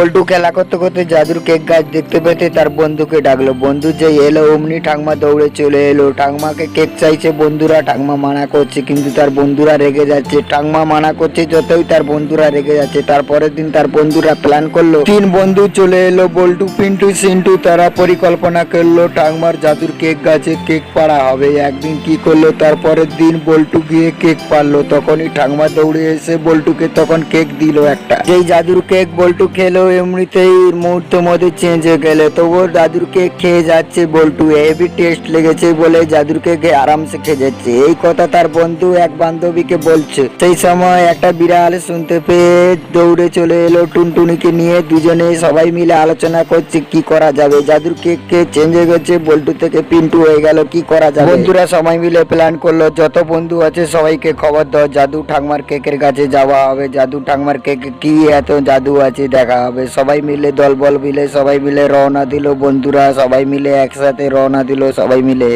পল্টু খেলা করতে করতে জাদুর কেক গাছ দেখতে পেতে তার বন্ধুকে ডাকলো। বন্ধু যে এলো, অমনি ঠাকমা দৌড়ে চলে এলো। ঠাকমাকে কেক চাইছে, বন্ধুরা ঠাকমা মানা করছে, কিন্তু তার বন্ধুরা রেগে যাচ্ছে। ঠাকমা মানা করছে যতই তার বন্ধুরা রেগে যাচ্ছে। তারপরের দিন তার বন্ধুরা প্ল্যান করল। তিন বন্ধু চলে এলো, বল্টু, পিন্টু, সিন্টু, তারা পরিকল্পনা করল, ঠাকমার জাদুর কেক গাছে কেক পাড়া হবে। একদিন কি করল, তারপরের দিন বল্টু গিয়ে কেক পারল তখনই ঠাকমা দৌড়ে এসে বল্টুকে তখন কেক দিল একটা। যেই জাদুর কেক বল্টু খেলো এমনিতেই মুহূর্ত মধ্যে চেঞ্জ হয়ে গেলে। তবুও জাদুর কেক খেয়ে যাচ্ছে বল্টু। হেভি টেস্ট লেগেছে বলে জাদুর কেক আরামসে খেয়ে যাচ্ছে। এই কথা তার বন্ধু এক বান্ধবীকে বলছে। সেই সময় একটা বিড়াল শুনতে পেয়ে দৌড়ে চলে এলো টুনটুনিকে নিয়ে। দুজনে সবাই মিলে আলোচনা করছে, কি করা যাবে? জাদুর কেক কে চেঞ্জ হয়ে গেছে? বল্টু থেকে পিন্টু হয়ে গেল, কি করা যাবে? বন্ধুরা সবাই মিলে প্ল্যান করল। যত বন্ধু আছে সবাইকে খবর দাও। জাদু ঠাকমার কেকের কাছে যাওয়া হবে। জাদু ঠাকমার কেক কি এত জাদু আছে দেখা হবে। সবাই মিলে দলবল মিলে সবাই মিলে রওনা দিল বন্ধুরা, সবাই মিলে একসাথে রওনা দিল, সবাই মিলে।